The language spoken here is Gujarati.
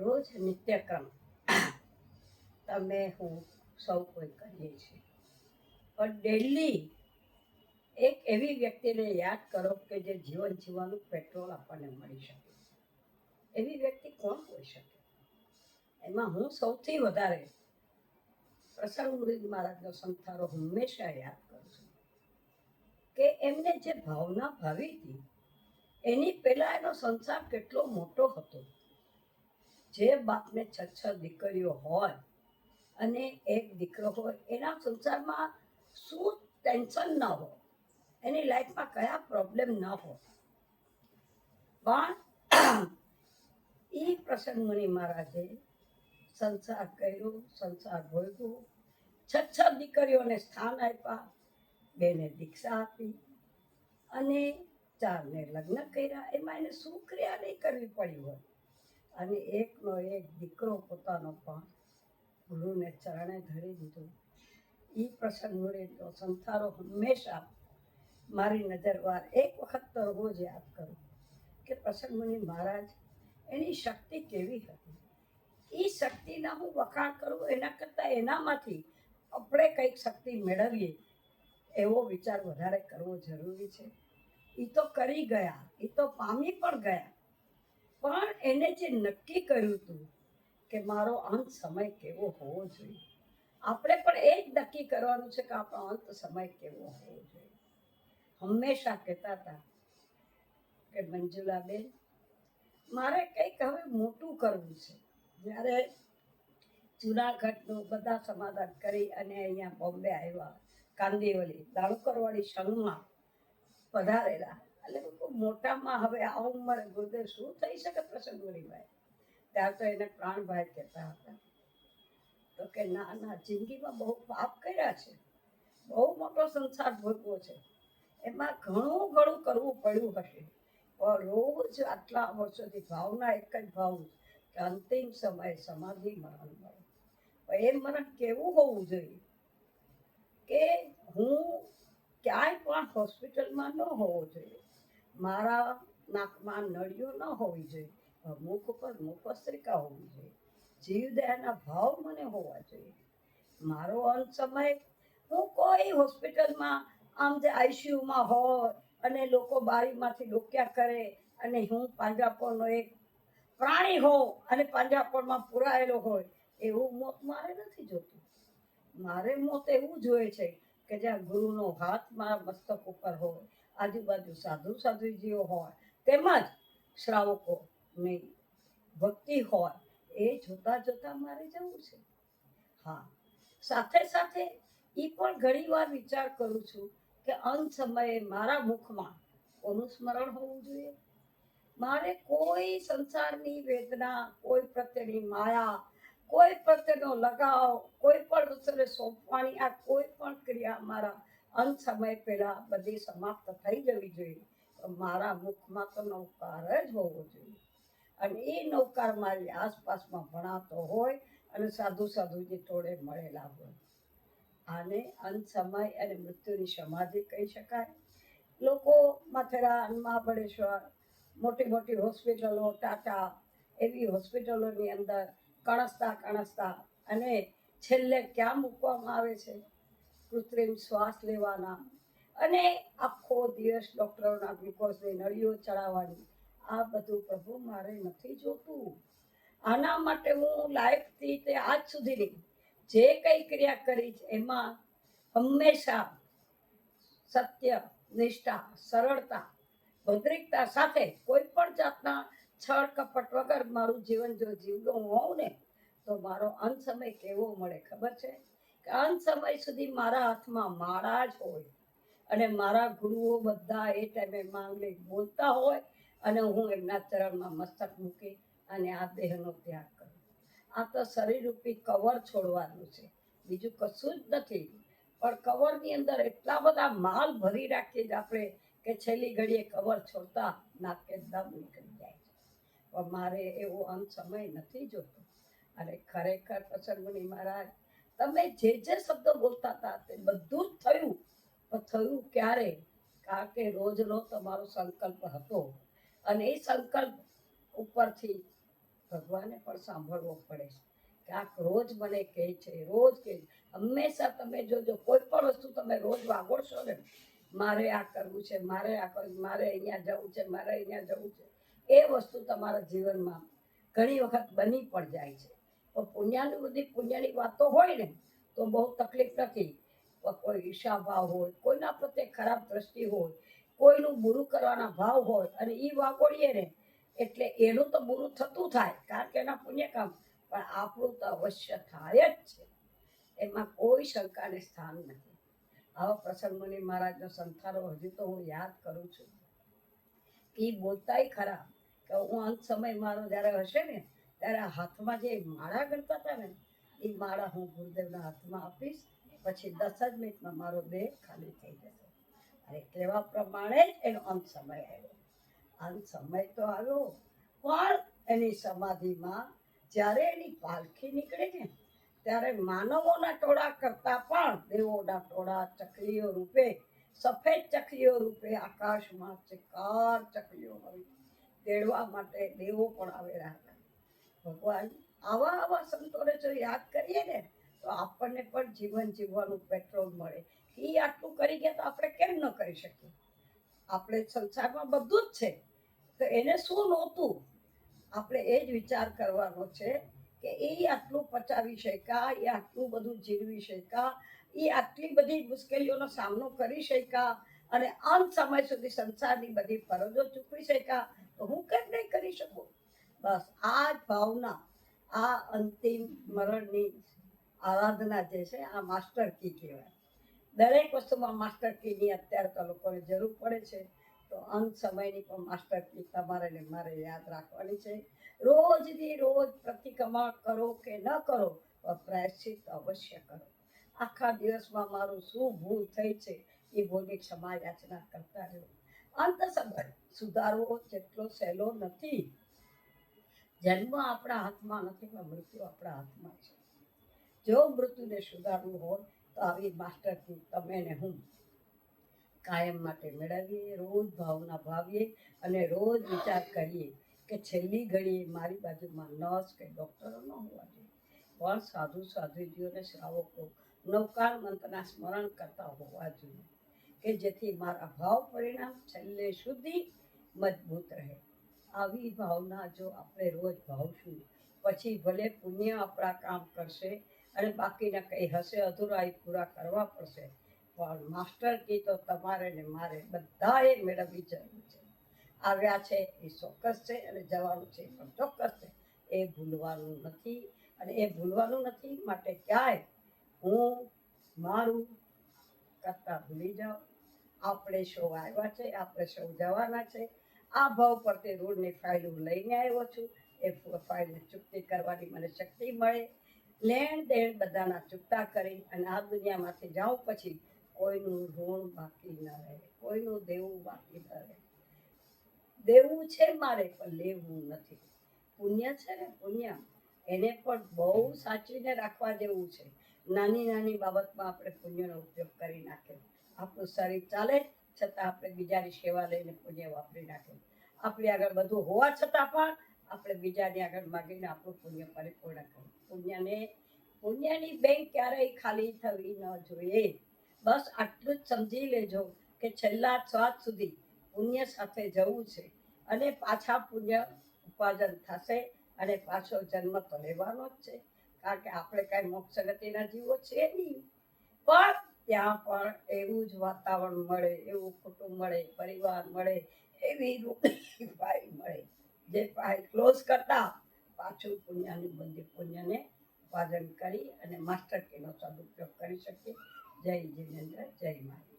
રોજ નિત્યક્રમ. તમે હું સૌ કોઈ કરીએ છીએ. પણ ડેલી એક એવી વ્યક્તિને યાદ કરો કે જે જીવન જીવવાનું પેટ્રોલ આપણને મળી શકે. એવી વ્યક્તિ કોણ હોઈ શકે? એમાં હું સૌથી વધારે પ્રસંગ મુરીદ મહારાજનો સંથારો હંમેશા યાદ કરું છું કે એમને જે ભાવના ભાવી હતી, એની પહેલાં એનો સંસાર કેટલો મોટો હતો. જે બાપને છ છ દીકરીઓ હોય અને એક દીકરો હોય, એના સંસારમાં શું ટેન્શન ન હોય, એની લાઈફમાં કયા પ્રોબ્લેમ ન હોય. પણ એ પ્રસંગ મને મહારાજે સંસાર કર્યો, સંસાર ભોગ્યો છ છ દીકરીઓને સ્થાન આપ્યા, બેને દીક્ષા આપી અને ચારને લગ્ન કર્યા. એમાં એને શું ક્રિયા નહીં કરવી પડી હોય? અને એકનો એક દીકરો પોતાનો પણ ગુરુને ચરણે ધરી દીધો. એ પ્રસંગ મુરીનો સંથારો હંમેશા મારી નજરવાર એક વખત તો રોજ યાદ કરું કે પ્રસંગ મુનિ મહારાજ, એની શક્તિ કેવી હતી? એ શક્તિના હું વખાણ કરું, એના કરતાં એનામાંથી આપણે કંઈક શક્તિ મેળવીએ, એવો વિચાર વધારે કરવો જરૂરી છે. એ તો કરી ગયા એ તો પામી પણ ગયા. પણ એને જે નક્કી કર્યું હતું કે મારો અંત સમય કેવો હોવો જોઈએ. આપણે પણ એ જ નક્કી કરવાનું છે કે આપણો અંત સમય કેવો હોવો જોઈએ. હંમેશા કહેતા હતા કે મંજુલાબેન, મારે કંઈક હવે મોટું કરવું છે. જ્યારે જુનાગઢનું બધા સમાધાન કરી અને અહીંયા બોમ્બે આવ્યા, કાંદીવલી દાણુકરવાળી સંઘમાં પધારેલા એટલે મોટામાં હવે આ ઉંમરે ગુરુદેવ શું થઈ શકે પ્રસંગોરીભાઈ ત્યાં તો એને પ્રાણભાઈ કહેતા હતા. તો કે ના ના, જિંદગીમાં બહુ પાપ કર્યા છે. બહુ મોટો સંસાર ભોગવો છે. એમાં ઘણું ઘણું કરવું પડ્યું હશે. રોજ આટલા વર્ષોથી ભાવના એક જ ભાવ કે અંતિમ સમયે સમાધિ મરણ મળે. એ મરણ કેવું હોવું જોઈએ? કે હું ક્યાંય પણ હોસ્પિટલમાં ન હોવો જોઈએ. મારા નાકમાં નળીઓ ન હોવી જોઈએ મુખ ઉપર મુખસ્ત્રિકા હોવી જોઈએ. જીવદયાના ભાવ મને હોવા જોઈએ. મારો અંત સમય હું કોઈ હોસ્પિટલમાં, આમ જે આઈસીયુમાં હોય અને લોકો બારીમાંથી ડોક્યા કરે અને હું પાંજરાપોળનો એક પ્રાણી હોઉં અને પાંજરાપોળમાં પુરાયેલો હોય, એવું મોત મારે નથી જોતું. મારે મોત એવું જોઈએ છે કે જ્યાં ગુરુનો હાથ મારા મસ્તક ઉપર હોય આજુબાજુ સાધુ સાધુજીઓ હોય, તેમજ શ્રાવકોની ભક્તિ હોય, એ જોતા જોતા મારે જવું છે. હા, સાથે સાથે એ પણ ઘણીવાર વિચાર કરું છું કે અંત સમયે મારા મુખમાં કોનું સ્મરણ હોવું જોઈએ? મારે કોઈ સંસારની વેદના, કોઈ પ્રત્યેની માયા, કોઈ પ્રત્યેનો લગાવ, કોઈ પણ વસ્તુને સોંપવાની આ કોઈ પણ ક્રિયા મારા અંત સમય પહેલા બધી સમાપ્ત થઈ જવી જોઈએ. મારા મુખમાં તો નૌકાર જ હોવો જોઈએ. અને એ નૌકાર મારી આસપાસમાં ભણાતો હોય અને સાધુ સાધુજી ટોળે મળેલા હોય. આને અંત સમય અને મૃત્યુની સમાધિ કહી શકાય. લોકો મથેરા, મહાબળેશ્વર, મોટી મોટી હોસ્પિટલો, ટાટા એવી હોસ્પિટલોની અંદર કણસતા કણસતા અને છેલ્લે ક્યાં મૂકવામાં આવે છે? કૃત્રિમ શ્વાસ લેવાના. અને આખો દિવસ ડૉક્ટરોના ગ્લુકોઝની નળીઓ ચડાવવાની. આ બધું પ્રભુ મારે નથી જોતું. આના માટે હું લાઈફથી તે આજ સુધીની જે કંઈ ક્રિયા કરી છે, એમાં હંમેશા સત્ય, નિષ્ઠા, સરળતા, ભદ્રિકતા સાથે કોઈ પણ જાતના છળ, કપટ વગર મારું જીવન જો જીવવું હોઉં ને, તો મારો અંત સમય કેવો મળે ખબર છે? અંત સમય સુધી મારા હાથમાં માળા જ હોય અને મારા ગુરુઓ બધા એ ટાઈમે માંગલે બોલતા હોય અને હું એમના ચરણમાં મસ્તક મૂકી અને આ દેહનો ત્યાગ કરું. આ તો શરીરરૂપી કવર છોડવાનું છે. બીજું કશું જ નથી. પણ કવરની અંદર એટલા બધા માલ ભરી રાખીએ જ આપણે કે છેલ્લી ઘડીએ કવર છોડતા નાકે દમ નીકળી જાય છે. પણ મારે એવો અંત સમય નથી જોતો. અને ખરેખર પ્રસંગની મહારાજ તમે જે જે શબ્દો બોલતા હતા તે બધું જ થયું. પણ થયું ક્યારે? કારણ કે રોજનો તમારો સંકલ્પ હતો. અને એ સંકલ્પ ઉપરથી ભગવાને પણ સાંભળવો પડે છે. ક્યાંક રોજ મને કહે છે, રોજ કહે. હંમેશા તમે જોજો, કોઈ પણ વસ્તુ તમે રોજ વાગોડશો ને, મારે આ કરવું છે, મારે આ કરવું મારે અહીંયા જવું છે, મારે અહીંયા જવું છે. એ વસ્તુ તમારા જીવનમાં ઘણી વખત બની પણ જાય છે. તો પુણ્યાની બધી પુણ્યની વાતો હોય ને, તો બહુ તકલીફ નથી. કોઈ ઈર્ષાભાવ હોય, કોઈના પ્રત્યે ખરાબ દ્રષ્ટિ હોય, કોઈનું બુરું કરવાના ભાવ હોય અને એ વાગોળીએ ને, એટલે એનું તો બુરું થતું થાય, કારણ કે એના પુણ્યકામ પણ આપણું તો અવશ્ય થાય જ છે. એમાં કોઈ શંકાને સ્થાન નથી. આવા પ્રસંગ મુનિ મહારાજનો સંથારો હજુ તો હું યાદ કરું છું. ઈ બોલતાય ખરા કે હું અંત સમય મારો જ્યારે હશે ને ત્યારે હાથમાં જે માળા ગણતા હતા ને, એ માળા હું ગુરુદેવના હાથમાં આપીશ, પછી દસ જ મિનિટમાં મારો દેહ ખાલી થઈ જશે. અને કહેવા પ્રમાણે જ એનો અંત સમય આવ્યો. અંત સમય તો આવ્યો, પણ એની સમાધિમાં જ્યારે એની પાલખી નીકળે ને, ત્યારે માનવોના ટોળા કરતા પણ દેવોના ટોળા ચકલીઓ રૂપે, સફેદ ચકલીઓ રૂપે, આકાશમાં ચિકાર ચકલીઓ હોય, તેડવા માટે દેવો પણ આવેલા હતા. ભગવાન આવા આવા સંતોને જો યાદ કરીએ ને, તો આપણને પણ જીવન જીવવાનું પેટ્રોલ મળે. એ આટલું કરી ગયા તો આપણે કેમ ન કરી શકીએ? આપણે સંસારમાં બધું જ છે. તો એને શું નહોતું? આપણે એ જ વિચાર કરવાનો છે કે એ આટલું પચાવી શક્યા એ આટલું બધું જીરવી શક્યા એ આટલી બધી મુશ્કેલીઓનો સામનો કરી શક્યા અને અંત સમય સુધી સંસારની બધી ફરજો ચૂકવી શક્યા. તો હું કેમ નહીં કરી શકું? બસ આ જ ભાવના, આ અંતિમ મરણની આરાધના જે છે, આ માસ્ટર કી કહેવાય. દરેક વસ્તુમાં માસ્ટર કીની અત્યારે તો લોકોને જરૂર પડે છે, તો અંત સમયની પણ માસ્ટર કી તમારે ને મારે યાદ રાખવાની છે. રોજની રોજ પ્રતિક્રમણ કરો કે ન કરો પ્રાયશ્ચિત અવશ્ય કરો. આખા દિવસમાં મારું શું ભૂલ થઈ છે, એ ભૂલની ક્ષમા યાચના કરતા રહ્યો અંત સમય સુધારવો જેટલો સહેલો નથી જન્મ આપણા હાથમાં નથી, પણ મૃત્યુ આપણા હાથમાં છે. જો મૃત્યુને સુધારવું હોય, તો આવી માસ્ટર કી તમે ને હું કાયમ માટે મેળવીએ, રોજ ભાવના ભાવીએ અને રોજ વિચાર કરીએ કે છેલ્લી ઘડીએ મારી બાજુમાં નર્સ કે ડૉક્ટરો ન હોવા જોઈએ. પણ સાધુ સાધુજીઓને શ્રાવકો નવકાર મંત્રના સ્મરણ કરતા હોવા જોઈએ કે જેથી મારા ભાવ પરિણામ છેલ્લે સુધી મજબૂત રહે. આવી ભાવના જો આપણે રોજ ભાવશું, પછી ભલે પુણ્ય આપણા કામ કરશે અને બાકીના કંઈ હશે અધૂરા એ પૂરા કરવા પડશે, પણ માસ્ટર કી તો તમારે ને મારે બધાએ મેળવવી જરૂર છે. આવ્યા છે એ ચોક્કસ છે અને જવાનું છે એ પણ ચોક્કસ છે. એ ભૂલવાનું નથી અને એ ભૂલવાનું નથી માટે ક્યાંય હું મારું કરતાં ભૂલી જાઉં. આપણે સૌ આવ્યા છે, આપણે સૌ જવાના છે આ ભાવ પરથી ઋણની ફાઇલ હું લઈને આવ્યો છું. એ ફાઇલને ચૂકતી કરવાની મને શક્તિ મળે. લેણ દેણ બધાના ચૂકતા કરી અને આ દુનિયામાંથી જાઉં પછી કોઈનું ઋણ બાકી ન રહે, કોઈનું દેવું બાકી ન રહે. દેવું છે મારે પણ લેવું નથી. પુણ્ય છે ને પુણ્ય. એને પણ બહુ સાચવીને રાખવા જેવું છે. નાની નાની બાબતમાં આપણે પુણ્યનો ઉપયોગ કરી નાખીએ. આપણું શરીર ચાલે છતાં આપણે બીજાની સેવા લઈને પુણ્ય વાપરી નાખે આપણી આગળ બધું હોવા છતાં પણ આપણે બીજાની આગળ માગીને આપણું પુણ્ય પરિપૂર્ણ કરીએ. પુણ્યને, પુણ્યની બેંક ક્યારેય ખાલી થવી ન જોઈએ. બસ આટલું જ સમજી લેજો કે છેલ્લા સ્વાદ સુધી પુણ્ય સાથે જવું છે અને પાછા પુણ્ય ઉપાર્જન થશે અને પાછો જન્મ તો લેવાનો જ છે. કારણ કે આપણે કાંઈ મોક્ષ ગતિના જીવો છે નહીં. પણ ત્યાં પણ એવું જ વાતાવરણ મળે, એવું કુટુંબ મળે, પરિવાર મળે, એવી રૂપી પાઈ મળે. જે ફાઇલ ક્લોઝ કરતા, પાછું પુણ્યની બંધી પુણ્યને ઉપાર્જન કરી અને માસ્ટર કેનો સદુપયોગ કરી શકીએ. જય જીનેન્દ્ર, જય માતા